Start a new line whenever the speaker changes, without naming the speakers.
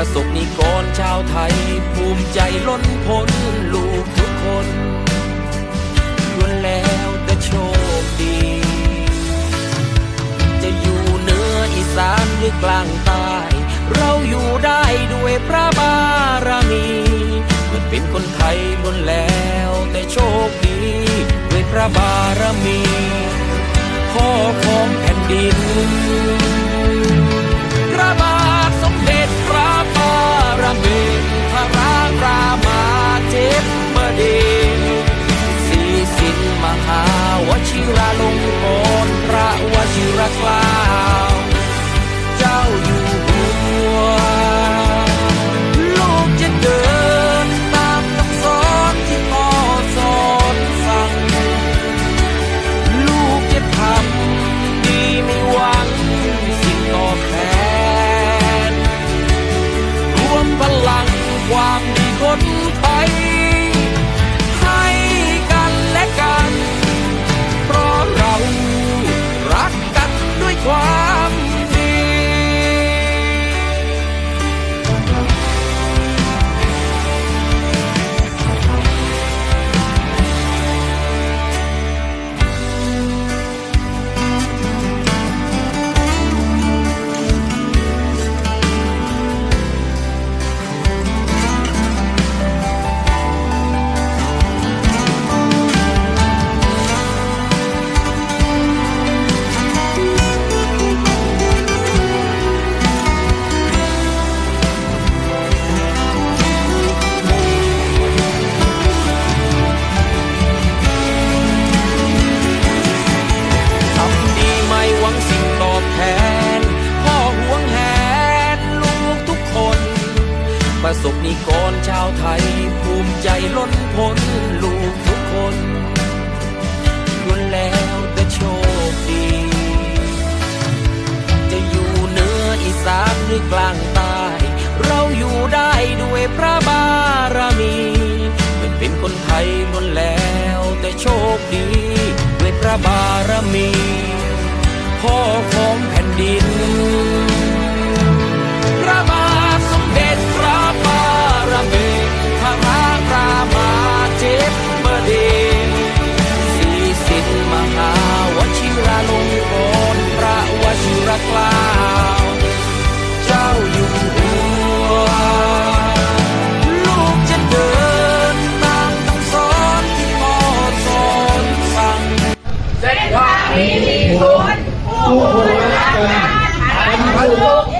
ประสบนิกรชาวไทย ภูมิใจล้นพ้นลูกทุกคนล้วนแล้วแต่โชคดี จะอยู่เหนืออีสานหรือกลางใต้เราอยู่ได้ด้วยพระบารมีเมื่อเป็นคนไทยล้วนแล้วแต่โชคดี ด้วยพระบารมีพ่อของแผ่นดิน ประสบนิกรชาวไทย ภูมิใจล้นพ้นลูกทุกคนล้วนแล้วแต่โชคดี จะอยู่เหนืออีสานหรือกลางใต้เราอยู่ได้ด้วยพระบารมีไม่เป็นคนไทยล้วนแล้วแต่โชคดี ด้วยพระบารมี
khu vực công